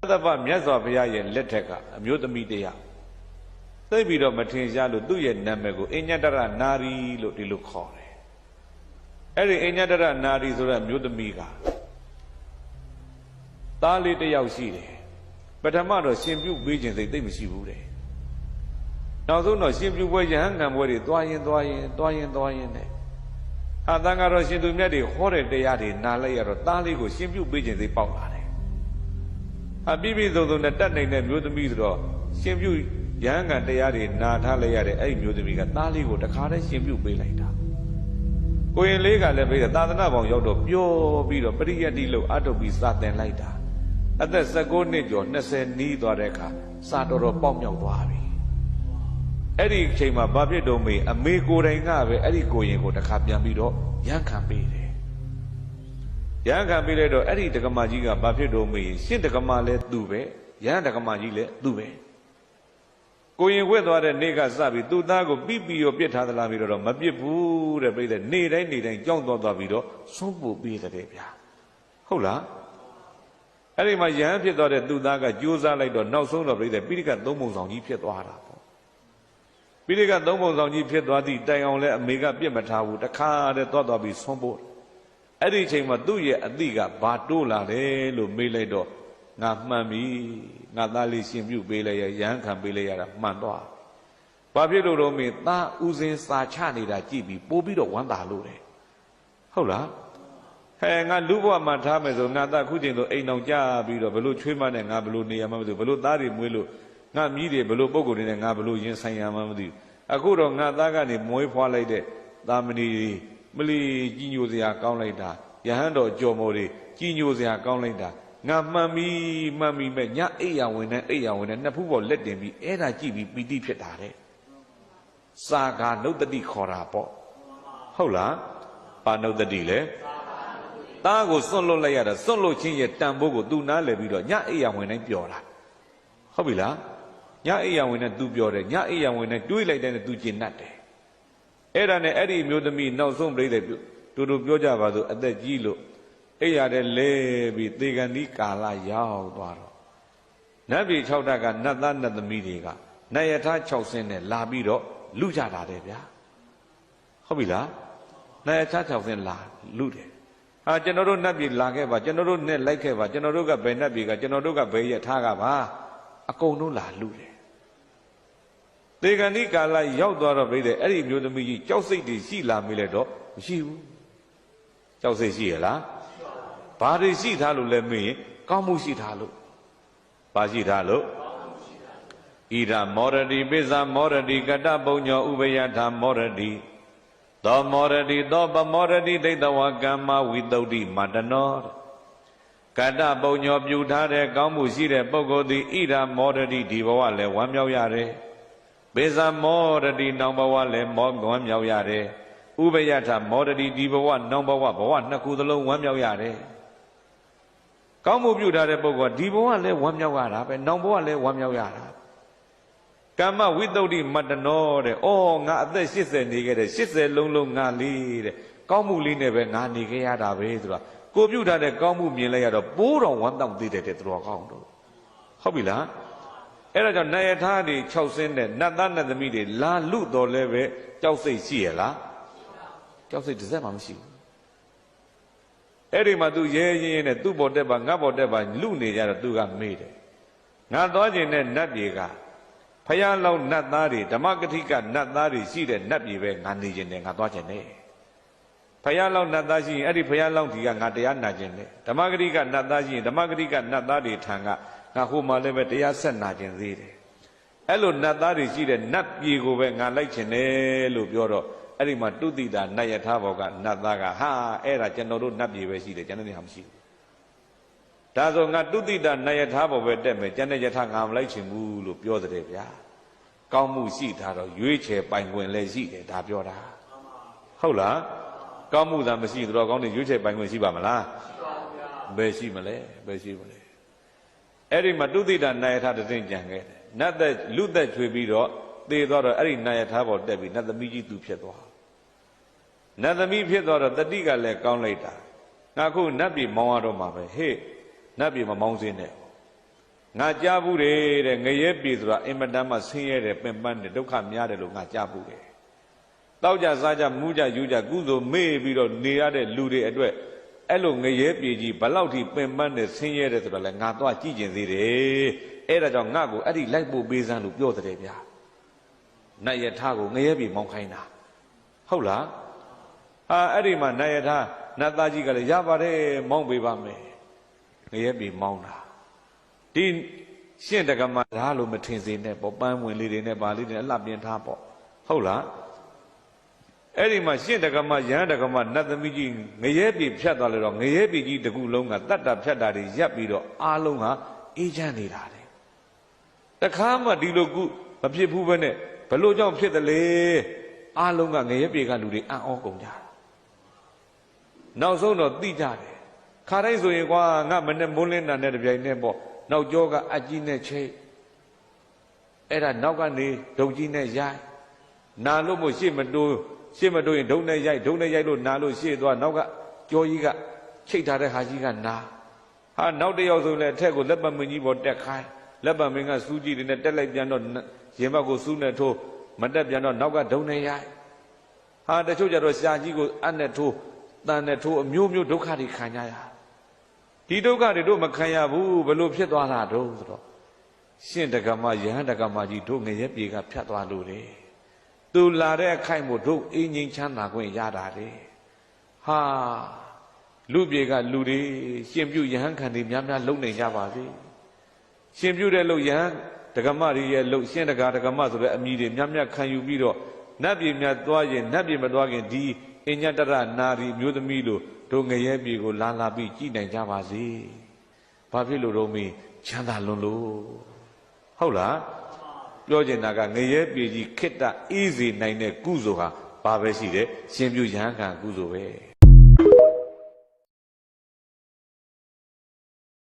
သဗ္ဗမြတ်စွာဘုရားရဲ့လက်ထက်ကအမျိုးသမီးတရားသိပြီးတော့မထင်ရှားလို့သူ့ရဲ့နာမည်ကိုအညတရနာရီလို့ဒီလိုခေါ်တယ်အဲ့ဒီအညတရနာရီဆိုတဲ့အမျိုးသမီးကသားလေးတစ်ယောက်ရှိတယ်ပထမတော့ရှင်ပြုတ်ပေးခြင်းစိတ်သိပ်မရှိဘူးတဲ့နောက်ဆုံးတော့ရှင်ပြုတ်ပွဲယဟန်ခံပွဲတွေသွားရင်သွားရင်သွားရင်သွားရင်နဲ့ဟာတန်ကတော့ရှင်သူမြတ်တွေဟောတဲ့တရားတွေနားလိုက်ရတော့သားလေးကိုရှင်ပြုတ်ပေးခြင်းစိတ်ပေါက်လာတယ် ဟာပြည့်ပြည့်စုံစုံနဲ့တတ်နိုင်တဲ့မျိုးသမီးဆိုတော့ရှင်ပြုတ်ယဟန်ခံတရားတွေနာထားလိုက်ရတဲ့အဲ့ဒီမျိုးသမီးကသားလေးကိုတခါတည်းရှင်ပြုတ်ပေးလိုက်တာကိုရင်လေးကလည်းပြီးတော့သာသနာပေါင်းရောက်တော့ပျော်ပြီးတော့ပရိယတ်တိလို့အထုတ်ပြီးစာသင်လိုက်တာအသက်16နှစ်ကျော်20နီးသွားတဲ့အခါစာတော်တော်ပေါက်မြောက်သွားပြီအဲ့ဒီအချိန်မှာဘာဖြစ်တော့မေအမေကိုယ်တိုင်ကပဲအဲ့ဒီကိုရင်ကိုတခါပြန်ပြီးတော့ရန်ခံပေးတယ် ရန်ခံပေးလိုက်တော့အဲ့ဒီတက္ကမကြီးကဘာဖြစ်တော့မေရှင့်တက္ကမလည်းသူပဲရန်တက္ကမကြီးလည်းသူပဲကိုရင်ဝက်သွားတဲ့နေ့ကစပြီးသူ့သားကိုပြီးပြီးရောပြစ်ထားသလားပြီးတော့မပြစ်ဘူးတဲ့ပြိတဲ့နေ့တိုင်းနေ့တိုင်းကြောင်းသွားသွားပြီးတော့ဆုံးပို့ပေးတယ်ဗျာဟုတ်လားအဲ့ဒီမှာယဟန်ဖြစ်သွားတဲ့သူ့သားကကြိုးစားလိုက်တော့နောက်ဆုံးတော့ပြိတဲ့ပိဋကသုံးပုံဆောင်ကြီးဖြစ်သွားတာပေါ့ပိဋကသုံးပုံဆောင်ကြီးဖြစ်သွားသည့်တိုင်အောင်လဲအမေကပြစ်မထားဘူးတခါတည်းသွားသွားပြီးဆုံးပို့ အဲ့ဒီအချိန်မှာသူ့ရဲ့အတိကဘာတိုးလာတယ်လို့မေးလိုက်တော့ငါမှန်ပြီငါသားလေးရှင်ပြုတ်ပေးလိုက်ရရဟန်းခံပေးလိုက်ရတာမှန်တော့ဘာဖြစ်လို့တော့မင်းသားဥစဉ်စာချနေတာကြည့်ပြီးပို့ပြီးတော့ဝမ်းသာလို့တယ်ဟုတ်လားဟဲငါလူဘဝမှာထားမယ်ဆိုငါသားခုချိန်ဆိုအိမ်အောင်ကြပြီးတော့ဘလို့ချွေးမနဲ့ငါဘလို့နေရမှမသိဘူးဘလို့သားတွေမွေးလို့ငါမြည်တွေဘလို့ပုံကိုယ်တွေနဲ့ငါဘလို့ရင်ဆိုင်ရမှမသိဘူးအခုတော့ငါသားကနေမွေးဖွားလိုက်တဲ့သာမဏေ မလီကြီးညိုစရာကောင်းလိုက်တာယဟန်တော်ကြော်မော်တွေကြီးညိုစရာကောင်းလိုက်တာငါမှန်ပြီမှန်ပြီမဲ့ညအိယာဝင်နဲ့အိယာဝင်နဲ့နှစ်ဖူးပေါ်လက်တင်ပြီးအဲ့ဒါကြည့်ပြီးပီတိဖြစ်တာတဲ့စာဃာနုတ္တိခေါ်တာပေါ့ဟုတ်လားပါနုတ္တိလဲသားကိုစွန့်လွတ်လိုက်ရတာစွန့်လွတ်ခြင်းရဲ့တန်ဖိုးကိုသူနားလည်ပြီးတော့ညအိယာဝင်တိုင်းပျော်တာဟုတ်ပြီလားညအိယာဝင်နဲ့သူပျော်တယ်ညအိယာဝင်နဲ့တွေးလိုက်တဲ့နဲ့သူကျင်납တယ် အဲ့ဒါနဲ့အဲ့ဒီမျိုးသမီးနောက်ဆုံးပြိတဲ့တူတူပြောကြပါစို့အသက်ကြီးလို့အိရတဲ့လဲပြီးသေကံဒီကာလရောက်သွားတော့နတ်ပြည်6ဓာတ်ကနတ်သားနတ်သမီးတွေကနတ်ယထာ6ဆင်းနဲ့လာပြီးတော့လူကြတာတယ်ဗျာဟုတ်ပြီလားနတ်ယထာ6ဆင်းလာလူတယ်ဟာကျွန်တော်တို့နတ်ပြည်လာခဲ့ပါကျွန်တော်တို့နဲ့လိုက်ခဲ့ပါကျွန်တော်တို့ကဘယ်နတ်ပြည်ကကျွန်တော်တို့ကဘယ်ယထာကပါအကုန်လုံးလာလူတယ် သေကံဒီကာလရောက်သွားတော့ပြိတဲ့အဲ့ဒီမျိုးသမီးကြီးကြောက်စိတ်တွေရှိလာမိလဲတော့မရှိဘူးကြောက်စိတ်ရှိရလားဘာတွေရှိထားလို့လဲမေးရင်ကောင်းမှုရှိထားလို့ဘာရှိထားလို့ဣဒမောရတိပိဇာမောရတိကတပုံညောဥပယထာမောရတိသောမောရတိသောပမောရတိဒိဋ္ဌဝကမ္မဝိတုဒ္ဓိမတနောကတပုံညောပြုထားတဲ့ကောင်းမှုရှိတဲ့ပုဂ္ဂိုလ်သည်ဣဒမောရတိဒီဘဝလည်းဝမ်းမြောက်ရတယ် ပိဇာမောရတိနောင်ဘဝလည်းမောဝမ်းမြောက်ရတယ်ဥပယထမောရတိဒီဘဝနောင်ဘဝဘဝနှစ်ခုသလုံးဝမ်းမြောက်ရတယ်ကောင်းမှုပြုထားတဲ့ပုဂ္ဂိုလ်ကဒီဘဝလည်းဝမ်းမြောက်ရတာပဲနောင်ဘဝလည်းဝမ်းမြောက်ရတာကမ္မဝိတုဒ္ဓိမတနောတဲ့။အော်ငါအသက်80နေခဲ့တဲ့80လုံးလုံးငါလေးတဲ့။ကောင်းမှုလေးနဲ့ပဲငါနေခဲ့ရတာပဲဆိုတာကိုပြုထားတဲ့ကောင်းမှုမြင်လိုက်ရတော့ပိုးတော်ဝမ်းတောင့်သေးတယ်တဲ့သူတော်ကောင်းတို့။ဟုတ်ပြီလား။ အဲ့ဒါကြောင့်နာယထာတွေ6ဆင်းတဲ့နတ်သားနတ်သမီးတွေလာလူတော်လဲပဲကြောက်စိတ်ရှိရလား။ကြောက်စိတ်တစ်စက်မှမရှိဘူးအဲ့ဒီမှာသူရဲရဲရဲနဲ့သူ့ဘော်တက်ပါငါဘော်တက်ပါလူနေကြတော့သူကမေးတယ်ငါသွားခြင်းနဲ့နတ်ပြေကဖယားလောင်းနတ်သားတွေဓမ္မဂတိကနတ်သားတွေရှိတဲ့နတ်ပြေပဲငါနေခြင်းနဲ့ငါသွားခြင်းနဲ့ဖယားလောင်းနတ်သားရှိရင်အဲ့ဒီဖယားလောင်းဒီကငါတရားနာခြင်းနဲ့ဓမ္မဂတိကနတ်သားရှိရင်ဓမ္မဂတိကနတ်သားတွေထံက ငါဟိုမှာလည်းပဲတရားဆက်နာခြင်းသေးတယ်အဲ့လိုနတ်သားတွေရှိတဲ့နတ်ပြေကိုပဲငါလိုက်ခြင်းနဲ့လို့ပြောတော့အဲ့ဒီမှာတုတိတာနတ်ယထာဘောကနတ်သားကဟာအဲ့ဒါကျွန်တော်တို့နတ်ပြည်ပဲရှိတယ်ကျွန်တော်တို့ဟာမရှိဘူးဒါဆိုငါတုတိတာနတ်ယထာဘောပဲတက်မယ်ကျွန်တဲ့ယထာငါမလိုက်ချင်ဘူးလို့ပြောတဲ့ဗျာကောင်းမှုရှိတာတော့ရွေးချယ်ပိုင်ခွင့်လည်းရှိတယ်ဒါပြောတာဟုတ်လားကောင်းမှုသာမရှိတော့ကောင်းတဲ့ရွေးချယ်ပိုင်ခွင့်ရှိပါမလားရှိပါဗျာဘယ်ရှိမလဲဘယ်ရှိမလဲ အဲ့ဒီမှာတုတိတာနတ်ယထာတည်ကြံခဲ့တယ်နတ်သက်လူသက်ချွေပြီးတော့သေသွားတော့အဲ့ဒီနတ်ယထာဘောတက်ပြီးနတ်သမီးကြီးသူဖြစ်သွားနတ်သမီးဖြစ်သွားတော့တတိကလည်းကောင်းလိုက်တာငါခုနတ်ပြည်မောင်းရတော့မှာပဲဟေ့နတ်ပြည်မမောင်းစင်းနဲ့ငါကြားဘူးတယ်တဲ့ငရဲပြည်ဆိုတာအင်မတန်မှဆင်းရဲတယ်ပင်ပန်းတယ်ဒုက္ခများတယ်လို့ငါကြားဘူးတယ်တောက်ကြစားကြမူးကြယူကြကုသိုလ်မေ့ပြီးတော့နေရတဲ့လူတွေအတွက် အဲ့လိုငရဲပြည်ကြီးဘလောက်ထိပင်ပန်းတယ်ဆင်းရဲတယ်ဆိုတော့လေငါတော့ကြည့်ကျင်သေးတယ်အဲ့ဒါကြောင့်ငါ့ကိုအဲ့ဒီလိုက်ဖို့ပေးစမ်းလို့ပြောတဲ့ဗျာနတ်ယထာကိုငရဲပြည်မောင်းခိုင်းတာဟုတ်လားအာအဲ့ဒီမှာနတ်ယထာနတ်သားကြီးကလည်းရပါတယ်မောင်းပေးပါမယ်ငရဲပြည်မောင်းတာဒီရှင့်တက္ကမဓာလို့မထင်စေနဲ့ပေါ့ပန်းဝင်လေးတွေနဲ့ဗာလေးတွေနဲ့အလှပြင်းထားပေါ့ဟုတ်လား အဲ့ဒီမှာရှင့်တက္ကမရဟန်းတက္ကမနတ်သမီးကြီးငရဲပြေဖြတ်သွားလို့တော့ငရဲပြေကြီးတကူလုံးကတတ်တာဖြတ်တာတွေရပ်ပြီးတော့အားလုံးဟာအေးချမ်းနေတာလေတခါမှဒီလိုကုမဖြစ်ဘူးပဲနဲ့ဘလို့ကြောင့်ဖြစ်တယ်လေအားလုံးကငရဲပြေကလူတွေအံ့ဩကုန်ကြတာနောက်ဆုံးတော့သိကြတယ်ခါတိုင်းဆိုရင်ကွာငါမနဲ့မိုးလင်းတာနဲ့တပြိုင်နဲ့ပေါ့နောက်ကျောကအကြီးနဲ့ချိတ်အဲ့ဒါနောက်ကနေဒုံကြီးနဲ့ရိုက်နာလို့မို့ရှေ့မတိုး ရှေ့မတိုးရင်ဒုံနဲ့ရိုက်ဒုံနဲ့ရိုက်လို့နာလို့ရှေ့သွားနောက်ကကျောကြီးကချိတ်ထားတဲ့ဟာကြီးကနာဟာနောက်တစ်ယောက်ဆိုရင်လည်းအထက်ကိုလက်ပတ်မင်းကြီးပေါ်တက်ခိုင်းလက်ပတ်မင်းကစူးကြီးတွေနဲ့တက်လိုက်ပြန်တော့ရင်ဘတ်ကိုစူးနဲ့ထိုးမတက်ပြန်တော့နောက်ကဒုံနဲ့ရိုက်ဟာတချို့ကြတော့ရှာကြီးကိုအပ်နဲ့ထိုးတန်နဲ့ထိုးအမျိုးမျိုးဒုက္ခတွေခံကြရဒီဒုက္ခတွေတို့မခံရဘူးဘလို့ဖြစ်သွားတာတော့ဆိုတော့ရှင့်တက္ကမယဟန်တက္ကမကြီးတို့ငရဲပြေကဖြတ်သွားလို့တယ် သူလာတဲ့အခိုက်မို့တို့အင်းငိမ်ချမ်းသာခွင့်ရတာလေဟာလူပြေကလူတွေရှင်ပြုယဟန်ခံတွေများများလုံနေကြပါစေရှင်ပြုတဲ့လို့ယဟန်တက္ကမတွေရဲ့လို့ရှင့်တက္ကတက္ကမဆိုတဲ့အမည်တွေများများခံယူပြီးတော့နတ်ပြည်များသွားရင်နတ်ပြည်မသွားခင်ဒီအညတရနာရီမျိုးသမီးလို့တို့ငရဲပြည်ကိုလာလာပြီးကြည်နိုင်ကြပါစေဘာဖြစ်လို့တော့မင်းချမ်းသာလွန်လို့ဟုတ်လား ပြောချင်တာကငရဲပြည်ကြီးခိတ္တအေးစေနိုင်တဲ့ကုသိုလ်ဟာဘာပဲရှိတယ်ရှင်ပြုရဟန်းခံကုသိုလ်ပဲ